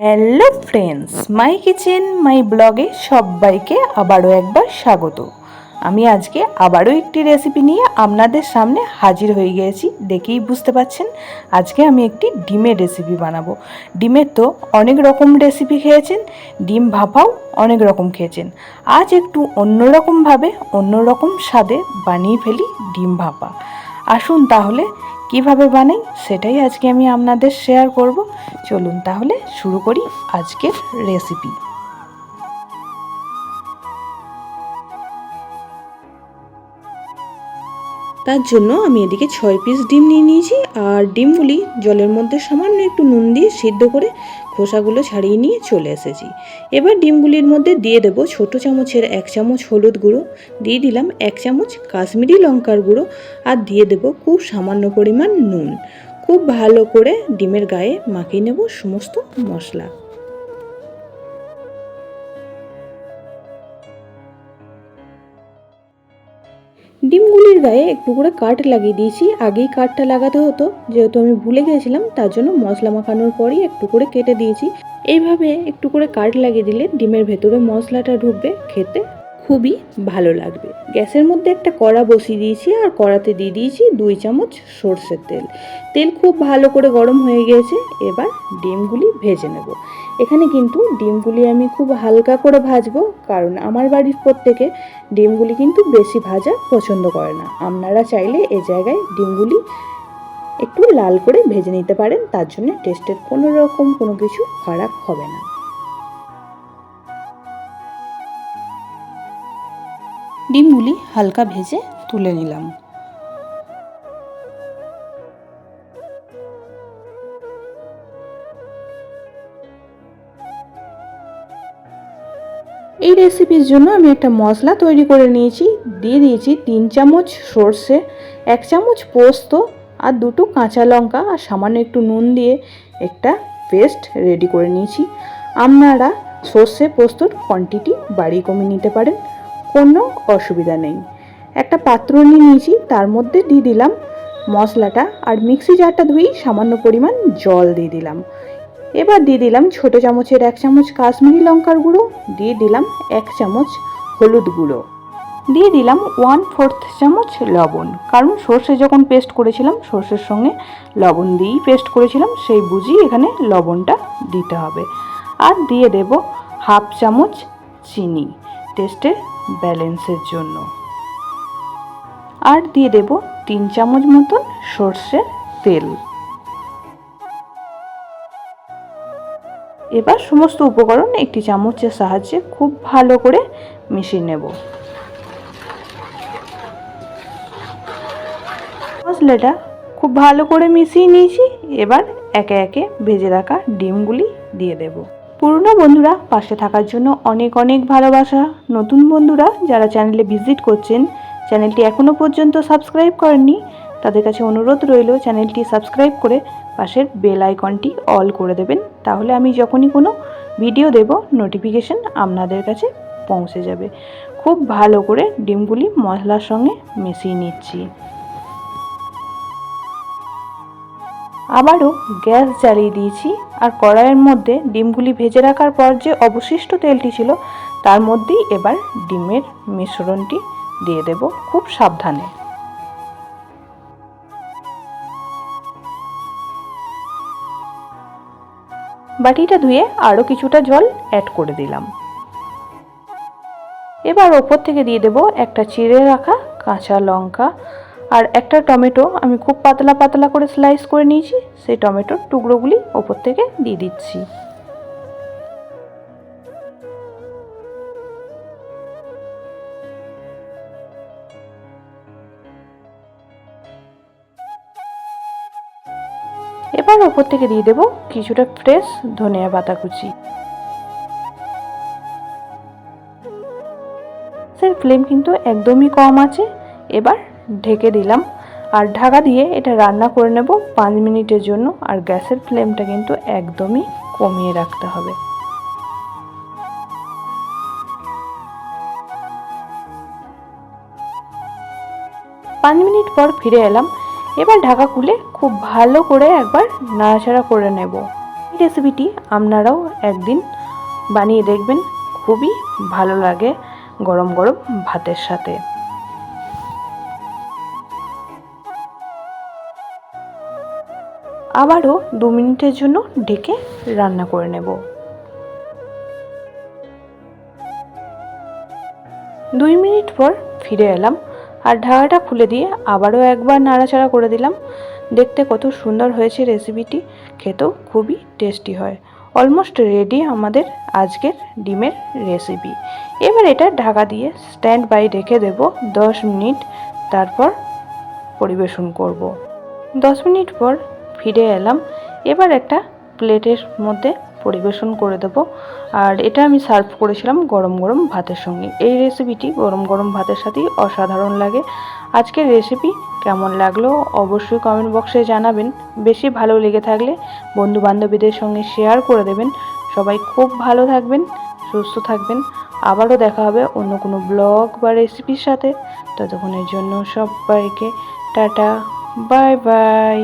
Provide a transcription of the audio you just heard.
Hello friends my kitchen my ব্লগে সবাইকে আবারও একবার স্বাগত। আমি আজকে আবারও একটি রেসিপি নিয়ে আপনাদের সামনে হাজির হয়ে গিয়েছি দেখেই বুঝতে পাচ্ছেন আজকে আমি একটি ডিমের রেসিপি বানাবো। ডিমের তো অনেক রকম রেসিপি খেয়েছেন, ডিম ভাপাও অনেক রকম খেয়েছেন। আজ একটু অন্যরকমভাবে, অন্যরকম স্বাদে বানিয়ে ফেলি ডিম ভাপা। আসুন তাহলে কীভাবে বানাই সেটাই আজকে আমি আপনাদের শেয়ার করব। চলুন তাহলে শুরু করি আজকের রেসিপি তার জন্য আমি এদিকে ছয় পিস ডিম নিয়ে নিয়েছি। আর ডিমগুলি জলের মধ্যে সামান্য একটু নুন দিয়ে সিদ্ধ করে খোসাগুলো ছাড়িয়ে নিয়ে চলে এসেছি। এবার ডিমগুলির মধ্যে দিয়ে দেব ছোট চামচের এক চামচ হলুদ গুঁড়ো, দিয়ে দিলাম এক চামচ কাশ্মীরি লঙ্কার গুঁড়ো, আর দিয়ে দেব খুব সামান্য পরিমাণ নুন। খুব ভালো করে ডিমের গায়ে মাখিয়ে নেব সমস্ত মশলা। ডিমগুলির গায়ে একটু করে কাঠ লাগিয়ে দিয়েছি। আগেই কাঠটা লাগাতে হতো। যেহেতু আমি ভুলে গিয়েছিলাম তার জন্য মশলা মাখানোর পরই একটু করে কেটে দিয়েছি। এইভাবে একটু করে কাঠ লাগিয়ে দিলে ডিমের ভেতরে মশলাটা ঢুকবে, খেতে খুবই ভালো লাগবে। গ্যাসের মধ্যে একটা কড়া বসিয়ে দিয়েছি আর কড়াতে দিয়ে দিয়েছি দুই চামচ সর্ষের তেল। তেল খুব ভালো করে গরম হয়ে গিয়েছে এবার ডিমগুলি ভেজে নেব। এখানে কিন্তু ডিমগুলি আমি খুব হালকা করে ভাজবো, কারণ আমার বাড়ির প্রত্যেকে ডিমগুলি কিন্তু বেশি ভাজা পছন্দ করে না। আপনারা চাইলে এ জায়গায় ডিমগুলি একটু লাল করে ভেজে নিতে পারেন, তার জন্য টেস্টের কোনো রকম কোনো কিছু খারাপ হবে না। ডিমগুলি হালকা ভেজে তুলে নিলাম। এই রেসিপির জন্য আমি একটা মশলা তৈরি করে নিয়েছি। দিয়ে দিয়েছি তিন চামচ সর্ষে, এক চামচ পোস্ত আর দুটো কাঁচা লঙ্কা আর সামান্য একটু নুন দিয়ে একটা পেস্ট রেডি করে নিয়েছি। আপনারা সর্ষে পোস্তর কোয়ান্টিটি বাড়িয়ে কমিয়ে নিতে পারেন, কোনো অসুবিধা নেই। একটা পাত্র নিয়ে নিয়েছি, তার মধ্যে দিয়ে দিলাম মশলাটা আর মিক্সি জারটা ধুয়েই সামান্য পরিমাণ জল দিয়ে দিলাম। এবার দিয়ে দিলাম ছোট চামচের এক চামচ কাশ্মীরি লঙ্কার গুঁড়ো, দিয়ে দিলাম এক চামচ হলুদ গুঁড়ো। দিয়ে দিলাম ওয়ান ফোর্থ চামচ লবণ, কারণ সর্ষে যখন পেস্ট করেছিলাম, সর্ষের সঙ্গে লবণ দিয়েই পেস্ট করেছিলাম, সেই বুঝি এখানে লবণটা দিতে হবে। আর দিয়ে দেব হাফ চামচ চিনি টেস্টের ব্যালেন্সের জন্য। আর দিয়ে দেব তিন চামচ মতন সর্ষের তেল। এবার সমস্ত উপকরণ একটি চামচের সাহায্যে খুব ভালো করে মিশিয়ে নেব। মশলাটা খুব ভালো করে মিশিয়ে নিয়েছি, এবার একে একে ভেজে রাখা ডিমগুলি দিয়ে দেব। পুরনো বন্ধুরা, পাশে থাকার জন্য অনেক অনেক ভালোবাসা। নতুন বন্ধুরা, যারা চ্যানেলে ভিজিট করছেন চ্যানেলটি এখনও পর্যন্ত সাবস্ক্রাইব করেননি তাদের কাছে অনুরোধ রইল চ্যানেলটি সাবস্ক্রাইব করে পাশের বেল আইকনটি অল করে দেবেন। তাহলে আমি যখনই কোনো ভিডিও দেব নোটিফিকেশন আপনাদের কাছে পৌঁছে যাবে। খুব ভালো করে ডিমগুলি মশলার সঙ্গে মিশিয়ে নিচ্ছি। আবারও গ্যাস জ্বালিয়ে দিয়েছি আর কড়াইয়ের মধ্যে ডিমগুলি ভেজে রাখার পর যে অবশিষ্ট তেলটি ছিল, তার মধ্যেই এবার ডিমের মিশ্রণটি দিয়ে দেব খুব সাবধানে। বাটিটা ধুয়ে আরও কিছুটা জল অ্যাড করে দিলাম। এবার ওপর থেকে দিয়ে দেব একটা চিড়ে রাখা কাঁচা লঙ্কা আর একটা টমেটো। আমি খুব পাতলা পাতলা করে স্লাইস করে নিয়েছি, সেই টমেটোর টুকরোগুলি ওপর থেকে দিয়ে দিচ্ছি। এবার ওপর থেকে দিয়ে দেবো কিছুটা ফ্রেশ ধনিয়া পাতা কুচি। গ্যাসের ফ্লেম কিন্তু একদমই কম আছে। এবার ঢেকে দিলাম। আর ঢাকা দিয়ে এটা রান্না করে নেব পাঁচ মিনিটের জন্য। আর গ্যাসের ফ্লেমটা কিন্তু একদমই কমিয়ে রাখতে হবে। পাঁচ মিনিট পর ফিরে এলাম। এবার ঢাকা খুলে খুব ভালো করে একবার নাড়াচাড়া করে নেব। এই রেসিপিটি আপনারাও একদিন বানিয়ে দেখবেন, খুবই ভালো লাগে গরম গরম ভাতের সাথে। আবারও দু মিনিটের জন্য ঢেকে রান্না করে নেব। দুই মিনিট পর ফিরে এলাম আর ঢাকাটা খুলে দিয়ে আবারও একবার নাড়াচাড়া করে দিলাম। দেখতে কত সুন্দর হয়েছে রেসিপিটি খেতেও খুবই টেস্টি হয়। অলমোস্ট রেডি আমাদের আজকের ডিমের রেসিপি এবার এটা ঢাকা দিয়ে স্ট্যান্ড বাই রেখে দেব দশ মিনিট। তারপর পরিবেশন করব। দশ মিনিট পর ফিরে এলাম। এবার একটা প্লেটের মধ্যে পরিবেশন করে দেব। আর এটা আমি সার্ভ করেছিলাম গরম গরম ভাতের সঙ্গে। এই রেসিপিটি গরম গরম ভাতের সাথেই অসাধারণ লাগে। আজকের রেসিপি কেমন লাগল অবশ্যই কমেন্ট বক্সে জানাবেন। বেশি ভালো লেগে থাকলে বন্ধু বান্ধবীদের সঙ্গে শেয়ার করে দেবেন। সবাই খুব ভালো থাকবেন, সুস্থ থাকবেন। আবারও দেখা হবে অন্য কোনো ব্লগ বা রেসিপির সাথে। ততক্ষণের জন্য সবাইকে টাটা বাই বাই